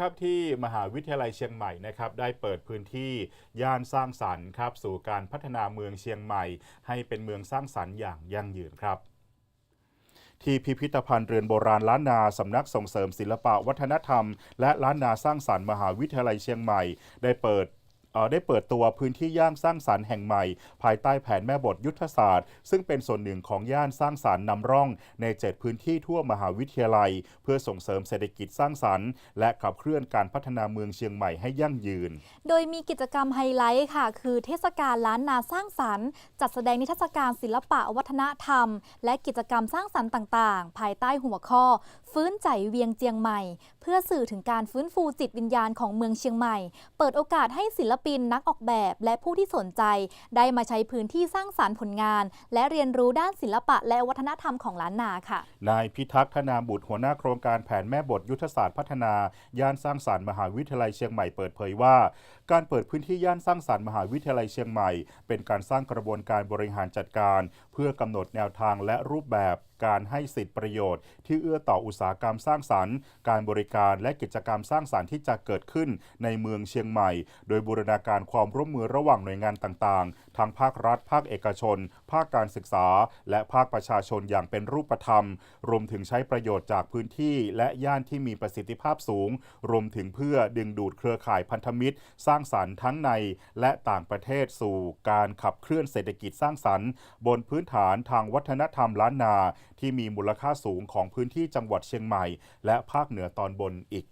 ครับที่มหาวิทยาลัยเชียงใหม่นะครับได้เปิดพื้นที่ย่านสร้างสรรค์ครับสู่การพัฒนาเมืองเชียงใหม่ ให้เป็นเมืองสร้างสรรค์อย่างยั่งยืนครับ ที่พิพิธภัณฑ์เรือนโบราณล้านนาสำนักส่งเสริมศิลปะวัฒนธรรม และล้านนาสร้างสรรค์มหาวิทยาลัยเชียงใหม่ ได้เปิด ได้เปิดตัวพื้นที่ย่างสร้างสรรค์แห่งใหม่ ภายใต้แผนแม่บทยุทธศาสตร์ ซึ่งเป็นส่วนหนึ่งของย่านสร้างสรรค์นำร่อง ใน 7 พื้นที่ทั่วมหาวิทยาลัย เพื่อส่งเสริมเศรษฐกิจสร้างสรรค์ และขับเคลื่อนการพัฒนาเมืองเชียงใหม่ให้ยั่งยืน โดยมีกิจกรรมไฮไลท์ค่ะ คือเทศกาลล้านนาสร้างสรรค์ จัดแสดงนิทรรศการศิลปะวัฒนธรรม และกิจกรรมสร้างสรรค์ต่าง ๆ ภายใต้หัวข้อ ฟื้นใจเวียงเจียงใหม่ เพื่อสื่อถึงการฟื้นฟูจิตวิญญาณของเมืองเชียงใหม่ เปิดโอกาสให้ศิลปินนักออกแบบและผู้ที่สนใจ ได้มาใช้พื้นที่สร้างสรรค์ผลงาน และเรียนรู้ด้านศิลปะและวัฒนธรรมของล้านนาค่ะ นายพิทักษ์ธนาบุตรหัวหน้าโครงการแผนแม่บทยุทธศาสตร์พัฒนา ย่านสร้างสรรค์มหาวิทยาลัยเชียงใหม่เปิดเผยว่า การเปิดพื้นที่ย่านสร้างสรรค์มหาวิทยาลัยเชียงใหม่ เป็นการสร้างกระบวนการบริหารจัดการ เพื่อกำหนดแนวทางและรูปแบบการให้สิทธิประโยชน์ ที่เอื้อต่ออุตสาหกรรมสร้างสรรค์ การบริการและกิจกรรมสร้างสรรค์ที่จะเกิดขึ้นในเมืองเชียงใหม่ โดยบูรณาการความร่วมมือระหว่างหน่วยงานต่างๆ ทั้งภาครัฐ ภาคเอกชน ภาคการศึกษา และภาคประชาชนอย่างเป็นรูปธรรม รวมถึงใช้ประโยชน์จากพื้นที่ และย่านที่มีประสิทธิภาพสูง รวมถึงเพื่อดึงดูดเครือข่ายพันธมิตร สร้างสรรค์ทั้งในและต่างประเทศสู่การขับเคลื่อนเศรษฐกิจสร้างสรรค์ บนพื้นฐานทางวัฒนธรรมล้านนา ที่มีมูลค่าสูงของพื้นที่จังหวัดเชียงใหม่ และภาคเหนือตอนบนอีก